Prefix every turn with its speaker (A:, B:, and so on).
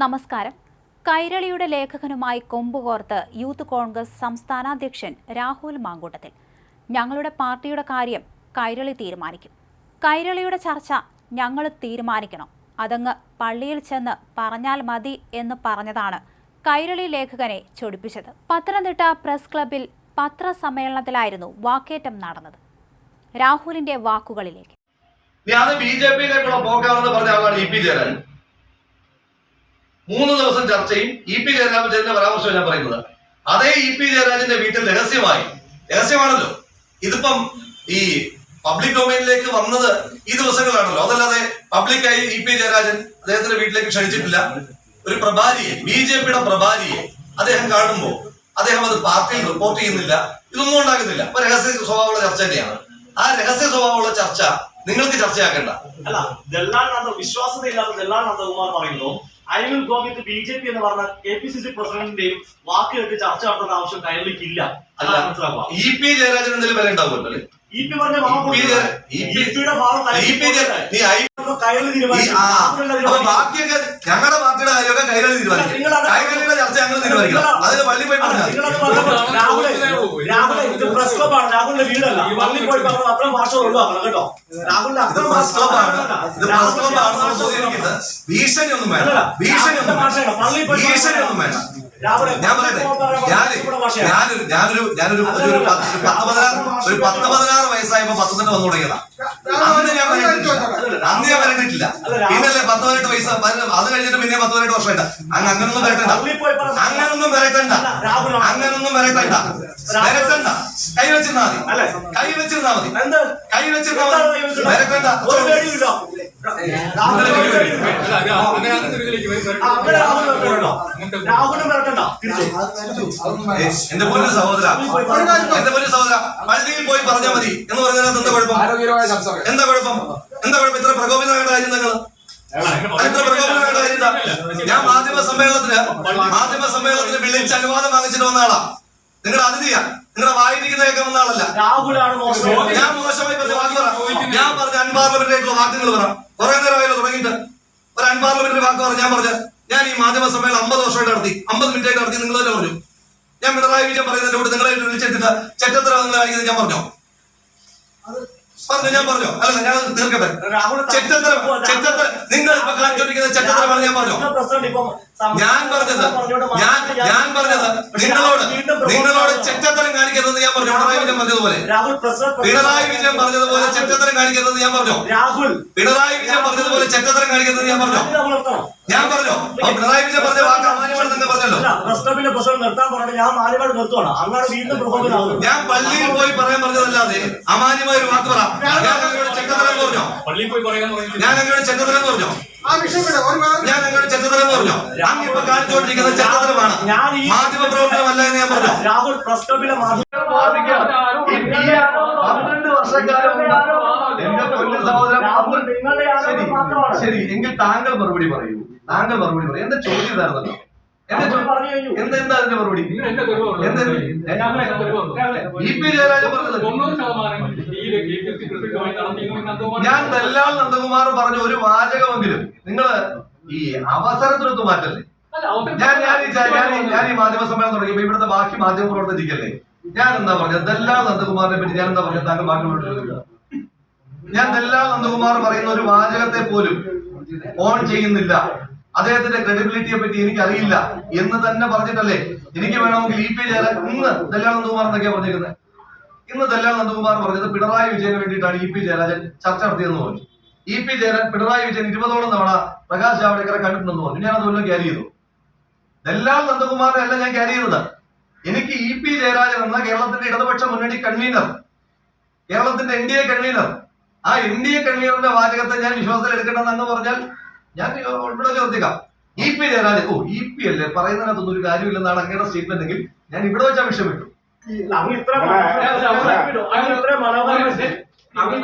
A: നമസ്കാരം. കൈരളിയുടെ ലേഖകനുമായി കൊമ്പുകോർത്ത് യൂത്ത് കോൺഗ്രസ് സംസ്ഥാനാധ്യക്ഷൻ രാഹുൽ മാങ്കൂട്ടത്തിൽ. ഞങ്ങളുടെ പാർട്ടിയുടെ കാര്യം കൈരളി തീരുമാനിക്കും. കൈരളിയുടെ ചർച്ച ഞങ്ങൾ തീരുമാനിക്കണം. അതങ്ങ് പള്ളിയിൽ ചെന്ന് പറഞ്ഞാൽ മതി എന്ന് പറഞ്ഞതാണ് കൈരളി ലേഖകനെ ചൊടിപ്പിച്ചത്. പത്തനംതിട്ട പ്രസ് ക്ലബിൽ പത്രസമ്മേളനത്തിലായിരുന്നു വാക്കേറ്റം നടന്നത്. രാഹുലിന്റെ വാക്കുകളിലേക്ക്.
B: ഞാൻ ബി ജെ പിയിലേക്കുള്ള പോക്കാണെന്ന് പറഞ്ഞ ആളാണ് ഇ പി ജയരാജൻ. മൂന്ന് ദിവസം ചർച്ചയും ഇ പി ജയരാജന്റെ പരാമർശം ഞാൻ പറയുന്നത്. അതേ ഇ പി ജയരാജന്റെ വീട്ടിൽ രഹസ്യമായി രഹസ്യമാണല്ലോ. ഇതിപ്പം ഈ പബ്ലിക് ഡൊമൈനിലേക്ക് വന്നത് ഈ ദിവസങ്ങളാണല്ലോ. അതല്ലാതെ പബ്ലിക്കായി ഇ പി ജയരാജൻ അദ്ദേഹത്തിന്റെ വീട്ടിലേക്ക് ക്ഷണിച്ചിട്ടില്ല. ഒരു പ്രഭാരിയെ ബി ജെ പിയുടെ പ്രഭാരിയെ അദ്ദേഹം കാണുമ്പോൾ അദ്ദേഹം അത് പാർട്ടിയിൽ റിപ്പോർട്ട് ചെയ്യുന്നില്ല. ഇതൊന്നും ഉണ്ടാകുന്നില്ല. അപ്പൊ രഹസ്യ സ്വഭാവമുള്ള ചർച്ച തന്നെയാണ്. ആ രഹസ്യ സ്വഭാവമുള്ള ചർച്ച നിങ്ങൾക്ക് ചർച്ചയാക്കണ്ട.
C: അല്ല ദല്ലാൽ വിശ്വാസതയില്ലാത്ത ദല്ലാൽ നന്ദകുമാർ പറയുന്നു I will go with B J P എന്ന് പറഞ്ഞ കെ പി സി സി പ്രസിഡന്റിന്റെയും വാക്ക് കേട്ട് ചർച്ച നടത്തേണ്ട ആവശ്യം കൈരളിക്ക് ഇല്ല മനസ്സിലാക്കുക.
B: ഇ പി ജയരാജൻ എന്തെങ്കിലും വില ഉണ്ടാവുമല്ലോ അല്ലേ?
C: ഇ പി പറഞ്ഞ.
B: ബാക്കിയൊക്കെ ഞങ്ങളുടെ പാർട്ടിയുടെ കാര്യമൊക്കെ കൈരളി തീരുമാനിക്കും. കൈരളിയുടെ ചർച്ച ഞങ്ങൾ തീരുമാനിക്കണം. അതിന് പള്ളി
C: ഇത് പ്രസ് ക്ലബാണ് രാഹുലിന്റെ വീടല്ല. പള്ളി പോയി പറഞ്ഞ അത്രയും ഭാഷ ഒഴിവാക്കണം കേട്ടോ. രാഹുലിന്റെ
B: ഇത്
C: അത്രയും
B: പ്രസ് ക്ലബ്ബാണ് ഇത് പ്രസ് ക്ലബ്ബാണ് നമ്മൾ
C: ഭാഷ
B: ഭീഷണി ഒന്നും വേണ്ട. ഭീഷണി ഒന്നും വേണ്ട.
C: പള്ളിയിൽ പോയി
B: ഭീഷണി ഒന്നും വേണ്ട.
C: രാഹുലെ
B: ഞാൻ പറയട്ടെ? ഞാനൊരു ഞാനൊരു ഞാനൊരു ഒരു പത്ത് പത്ത് പതിനാറ് ഒരു പത്ത് പതിനാറ് വയസ്സായപ്പോ പത്തനംതിട്ട വന്നു തുടങ്ങിയതാ. അന്ന് അന്ന് ഞാൻ വരണ്ടിട്ടില്ല പിന്നല്ലേ പത്ത് പതിനെട്ട് വയസ്സ് അത് കഴിഞ്ഞിട്ട് പിന്നെ പത്ത് പതിനെട്ട് വർഷമായിട്ട്. അങ്ങ് അങ്ങനൊന്നും വരട്ടണ്ട. അങ്ങനൊന്നും വരട്ടണ്ട. അങ്ങനൊന്നും വരട്ടണ്ട. വരട്ടണ്ട. കൈ വെച്ചിരുന്നാ മതി. കൈ വെച്ചിരുന്നാ മതി. കൈ വെച്ചിരുന്നാ മതി. വരട്ടണ്ട. എന്റെ പൊന്നു സഹോദര എന്റെ പൊന്നു സഹോദര പള്ളിയിൽ പോയി പറഞ്ഞാൽ മതി എന്ന് പറഞ്ഞാൽ എന്താ കുഴപ്പം എന്താ കുഴപ്പം എന്താ കുഴപ്പം ഇത്ര പ്രകോപിതമായ കാര്യം എന്താ ഞാൻ മാധ്യമ സമ്മേളനത്തിന് മാധ്യമ സമ്മേളനത്തിന് വിളിച്ച് അനുവാദം വാങ്ങിച്ചിട്ട് വന്ന ആളാ നിങ്ങളുടെ അതിഥിയാ നിങ്ങളുടെ വായിരിക്കുന്ന കേൾക്കാൻ വന്ന ആളല്ല ഞാൻ ഞാൻ പറഞ്ഞ അൺപാർലമെന്ററി ആയിട്ടുള്ള വാക്കുകൾ പറ. കുറെ നേരമായാലും തുടങ്ങിയിട്ട്. ഒരു അൺപാർലമെന്ററി വാക്ക് പറഞ്ഞു ഞാൻ പറഞ്ഞു ഞാൻ ഈ മാധ്യമ സമ്മേളനം അമ്പത് വർഷമായിട്ട് നടത്തി അമ്പത് മിനിറ്റ് ആയിട്ട് നടത്തി നിങ്ങൾ തന്നെ പറഞ്ഞു. ഞാൻ പിണറായി വിജയൻ പറയുന്നതിന്റെ കൂടെ നിങ്ങളെ വിളിച്ചെടുത്തിട്ട് ചെറ്റത്തര നിങ്ങൾ കാണിക്കുന്നത് ഞാൻ പറഞ്ഞോ? പറഞ്ഞു ഞാൻ പറഞ്ഞു? അല്ല ഞാൻ തീർക്കട്ടെ.
C: രാഹുൽ
B: ചെറ്റത്തരം ചെറ്റത്തര നിങ്ങൾ ഇപ്പൊ കാണിച്ചോണ്ടിരിക്കുന്ന ചെറ്റത്തരമാണ് ഞാൻ പറഞ്ഞോ? ഞാൻ പറഞ്ഞത് ഞാൻ ഞാൻ പറഞ്ഞത് നിങ്ങളോട് നിങ്ങളോട്. ചെറ്റത്തരം പിണറായി വിജയൻ പറഞ്ഞതുപോലെ.
C: രാഹുൽ
B: പിണറായി വിജയൻ പറഞ്ഞതുപോലെ ചെറ്റത്തരം കാണിക്കരുതെന്ന് ഞാൻ പറഞ്ഞോ?
C: രാഹുൽ.
B: പിണറായി വിജയൻ പറഞ്ഞതുപോലെ ചെറ്റത്തരം കാണിക്കരുതെന്ന് ഞാൻ പറഞ്ഞോ? ഞാൻ പറഞ്ഞോ? പിണറായി വിജയൻ പറഞ്ഞ വാക്ക് തന്നെ പറഞ്ഞല്ലോ.
C: അല്ല പ്രസ് ക്ലബിന്റെ പ്രസിഡന്റ് നിർത്താൻ പറഞ്ഞിട്ട് ഞാൻ മാലിമാട് നിർത്തുവാണ്. അങ്ങനെ വീണ്ടും പ്രകോപനാകും
B: ഞാൻ പള്ളിയിൽ പോയി പറയാൻ പറഞ്ഞതല്ലാതെ അമാന്യമായ ഒരു വാക്ക് പറ ഞാൻ അങ്ങോട്ട് ചെറ്റത്തരം പറഞ്ഞോ
D: പള്ളിയിൽ പോയി പറയാൻ പറയുന്നത്
B: ഞാൻ അങ്ങോട്ട് ചെറ്റത്തരം പറഞ്ഞോ?
E: ആ വിഷയം
B: ഞാൻ അങ്ങോട്ട് ചെറ്റത്തരം പറഞ്ഞോ? അങ്ങ് ഇപ്പൊ
C: ഞാൻ ഈ
B: മാധ്യമ പ്രവർത്തനമല്ല എന്ന് ഞാൻ പറഞ്ഞോ?
C: രാഹുൽ പ്രസ് ക്ലബിലെ മാധ്യമ
B: പന്ത്രണ്ട് വർഷക്കാലം എന്റെ പൊന്നു സഹോദരൻ
C: മാത്രമാണ്.
B: ശരി എങ്കിൽ താങ്കൾ മറുപടി പറയൂ. താങ്കൾ മറുപടി പറയൂ. എന്റെ ചോദ്യം ഇതായിരുന്നല്ലോ എന്താ എന്താ അതിന്റെ മറുപടി? എന്ത്? ഇ പി ജയരാജൻ പറഞ്ഞത്?
D: തൊണ്ണൂറ് ശതമാനം ഈ കെ പി സി പ്രസിഡന്റുമായി നടത്തിയിരുന്നു നന്ദകുമാർ
B: ഞാൻ ദല്ലാൽ നന്ദകുമാർ പറഞ്ഞ ഒരു വാചകമെങ്കിലും നിങ്ങൾ ഈ അവസരത്തിനൊത്ത് മാറ്റല്ലേ? ഞാൻ ഞാൻ ഞാൻ ഈ- മാധ്യമ സമ്മേളനം തുടങ്ങിയപ്പോ ഇവിടുത്തെ ബാക്കി മാധ്യമ പ്രവർത്തകരിക്കല്ലേ? ഞാൻ എന്താ പറഞ്ഞത്? ദല്ലാൽ നന്ദകുമാറിനെ പറ്റി ഞാൻ എന്താ പറഞ്ഞത്? താങ്കൾ ബാക്കി. ഞാൻ ദല്ലാൽ നന്ദകുമാർ പറയുന്ന ഒരു വാചകത്തെ പോലും ഓൺ ചെയ്യുന്നില്ല. അദ്ദേഹത്തിന്റെ ക്രെഡിബിലിറ്റിയെ പറ്റി എനിക്ക് അറിയില്ല എന്ന് തന്നെ പറഞ്ഞിട്ടല്ലേ? എനിക്ക് വേണമെങ്കിൽ ഇ പി ജയരാജൻ ഇന്ന് ദല്ലാൽ നന്ദകുമാർ എന്നൊക്കെയാണ് പറഞ്ഞിരിക്കുന്നത് ഇന്ന് ദല്ലാൽ നന്ദകുമാർ പറഞ്ഞത് പിണറായി വിജയന് വേണ്ടിയിട്ടാണ് ഇ പി ജയരാജൻ ചർച്ച നടത്തിയെന്ന് പറഞ്ഞു. ഇ പി ജയരാജൻ പിണറായി വിജയൻ ഇരുപതോളം തവണ പ്രകാശ് ജാവ്ദേക്കറെ കണ്ടിട്ടുണ്ടെന്ന് പറഞ്ഞു. ഞാൻ അതുപോലെ ക്യാരി ചെയ്തു? ഇതെല്ലാം നന്ദകുമാറിനെ അല്ല ഞാൻ ക്യാരി ചെയ്തത്. എനിക്ക് ഇ പി ജയരാജൻ എന്ന കേരളത്തിന്റെ ഇടതുപക്ഷ മുന്നണി കൺവീനർ കേരളത്തിന്റെ എൻ ഡി എ കൺവീനർ ആ എൻ ഡി എ കൺവീനറിന്റെ വാചകത്തെ ഞാൻ വിശ്വാസത്തിൽ എടുക്കണമെന്ന് പറഞ്ഞാൽ ഞാൻ ഇവിടെ ചോദിക്കാം. ഇ പി ജയരാജൻ ഓ ഇ പി അല്ലേ? പറയുന്നതിനകത്തൊന്നും ഒരു കാര്യമില്ലെന്നാണ് അങ്ങയുടെ സ്റ്റേറ്റ്മെന്റ് ഞാൻ ഇവിടെ വെച്ചാൽ വിഷമിട്ടു
C: ഇല്ല, അങ്ങ് ഇത്ര അങ്ങ് ഇത്ര മനോഹരം അങ്ങ്